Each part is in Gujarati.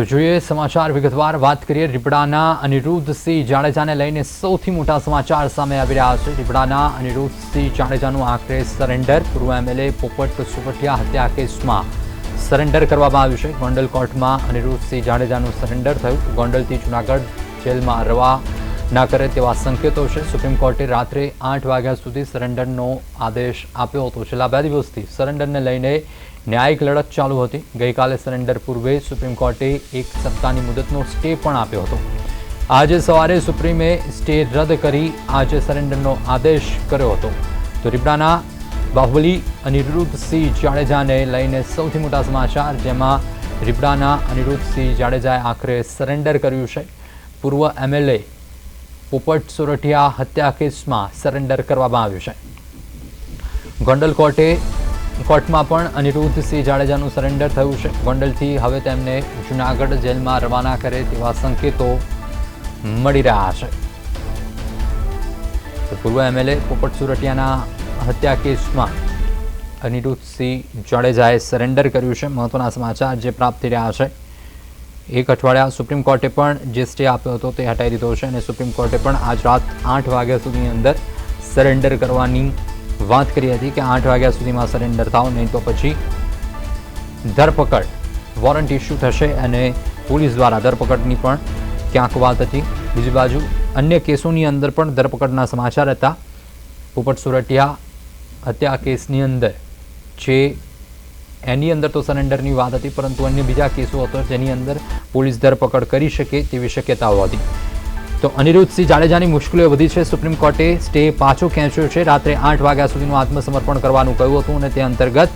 તો જોઈએ સમાચાર વિગતવાર વાત કરીએ. રીપડાના અનિરુદ્ધસિંહ જાડેજાને લઈને સૌથી મોટા સમાચાર સામે આવી રહ્યા છે. રીપડાના અનિરુદ્ધસિંહ જાડેજાનું આખરે સરેન્ડર. પૂર્વ એમએલએ પોપટ સુપટિયા હત્યા કેસમાં સરેન્ડર કરવામાં આવ્યું છે. ગોંડલ કોર્ટમાં અનિરુદ્ધસિંહ જાડેજાનું સરેન્ડર થયું. ગોંડલથી જૂનાગઢ જેલમાં રવા ના કરે તેવા સંકેતો છે. સુપ્રીમ કોર્ટે રાત્રે આઠ વાગ્યા સુધી સરેન્ડરનો આદેશ આપ્યો હતો. છેલ્લા બે દિવસથી સરેન્ડરને લઈને ન્યાયિક લડત ચાલુ હતી. ગઈકાલે સરેન્ડર પૂર્વે સુપ્રીમ કોર્ટે એક સપ્તાહની મુદતનો સ્ટે પણ આપ્યો હતો. આજે સવારે સુપ્રીમે સ્ટે રદ કરી આજે સરેન્ડરનો આદેશ કર્યો હતો. તો રીપડાના બાહુબલી અનિરુદ્ધસિંહ જાડેજાને લઈને સૌથી મોટા સમાચાર, જેમાં રીપડાના અનિરુદ્ધસિંહ જાડેજાએ આખરે સરેન્ડર કર્યું છે. પૂર્વ એમએલએ પોપટ સોરઠિયા હત્યા કેસમાં સરેન્ડર કરવામાં આવ્યું છે. ગોંડલ કોર્ટે, કોર્ટમાં પણ અનિરુદ્ધસિંહ જાડેજાનું સરેન્ડર થયું છે. ગોંડલથી હવે તેમને જૂનાગઢ જેલમાં રવાના કરે તેવા સંકેતો મળી રહ્યા છે. પૂર્વ એમએલએ પોપટ સુરટિયાના હત્યા કેસમાં અનિરુદ્ધસિંહ જાડેજાએ સરેન્ડર કર્યું છે. મહત્વના સમાચાર જે પ્રાપ્ત થઈ રહ્યા છે. એક અઠવાડિયા સુપ્રીમ કોર્ટે પણ જે સ્ટે આપ્યો હતો તે હટાવી દીધો છે અને સુપ્રીમ કોર્ટે પણ આજ રાત આઠ વાગ્યા સુધીની અંદર સરેન્ડર કરવાની વાત કરી હતી કે આઠ વાગ્યા સુધીમાં સરેન્ડર થાવ, નહીં તો પછી ધરપકડ વોરંટ ઇસ્યુ થશે અને પોલીસ દ્વારા ધરપકડની પણ ક્યાંક વાત હતી. બીજી બાજુ અન્ય કેસોની અંદર પણ ધરપકડના સમાચાર હતા. પોપટ સુરટિયા હત્યા કેસની અંદર જે એની અંદર તો સરેન્ડરની વાત હતી, પરંતુ અન્ય બીજા કેસો હતો જેની અંદર પોલીસ ધરપકડ કરી શકે તેવી શક્યતાઓ હતી. તો અનિરુદ્ધસિંહ જાડેજાની મુશ્કેલીઓ વધી છે. સુપ્રીમ કોર્ટે સ્ટે પાછો ખેંચ્યો છે. રાત્રે આઠ વાગ્યા સુધીનું આત્મસમર્પણ કરવાનું કહ્યું હતું અને તે અંતર્ગત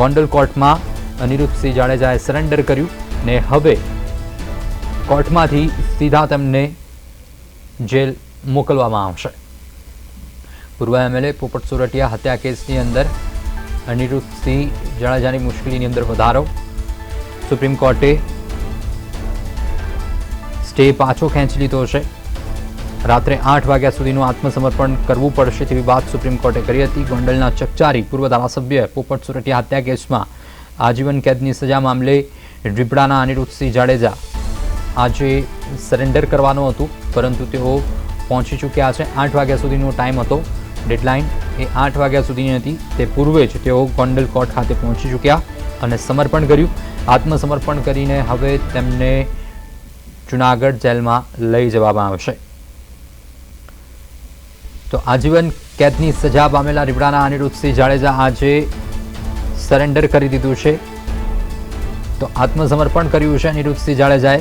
ગોંડલ કોર્ટમાં અનિરુદ્ધસિંહ જાડેજાએ સરેન્ડર કર્યું ને હવે કોર્ટમાંથી સીધા તેમને જેલ મોકલવામાં આવશે. પૂર્વ એમએલએ પોપટ સુરટિયા હત્યા કેસની અંદર અનિરુદ્ધસિંહ જાડેજાની મુશ્કેલીની અંદર વધારો. સુપ્રીમ કોર્ટે સ્ટે પાછો ખેંચી લીધો છે. રાત્રે આઠ વાગ્યા સુધીનું આત્મસમર્પણ કરવું પડશે તેવી વાત સુપ્રીમ કોર્ટે કરી હતી. ગોંડલના ચકચારી પૂર્વ ધારાસભ્ય પોપટ સુરટિયા હત્યા કેસમાં આજીવન કેદની સજા મામલે રીપડાના અનિરુદ્ધસિંહ જાડેજા આજે સરેન્ડર કરવાનું હતું, પરંતુ તેઓ પહોંચી ચૂક્યા છે. આઠ વાગ્યા સુધીનો ટાઈમ હતો. ડેડલાઇન એ આઠ વાગ્યા સુધીની હતી. તે પૂર્વે જ તેઓ ગોંડલ કોર્ટ ખાતે પહોંચી ચૂક્યા અને સમર્પણ કર્યું. આત્મસમર્પણ કરીને હવે તેમને જુનાગઢ જેલમાં લઈ જવામાં આવશે. તો આજીવન કેદની સજા પામેલા રીપડાના અનિરુદ્ધસિંહ જાડેજા આજે સરેન્ડર કરી દીધું છે. તો આત્મસમર્પણ કર્યું છે અનિરુદ્ધસિંહ જાડેજાએ.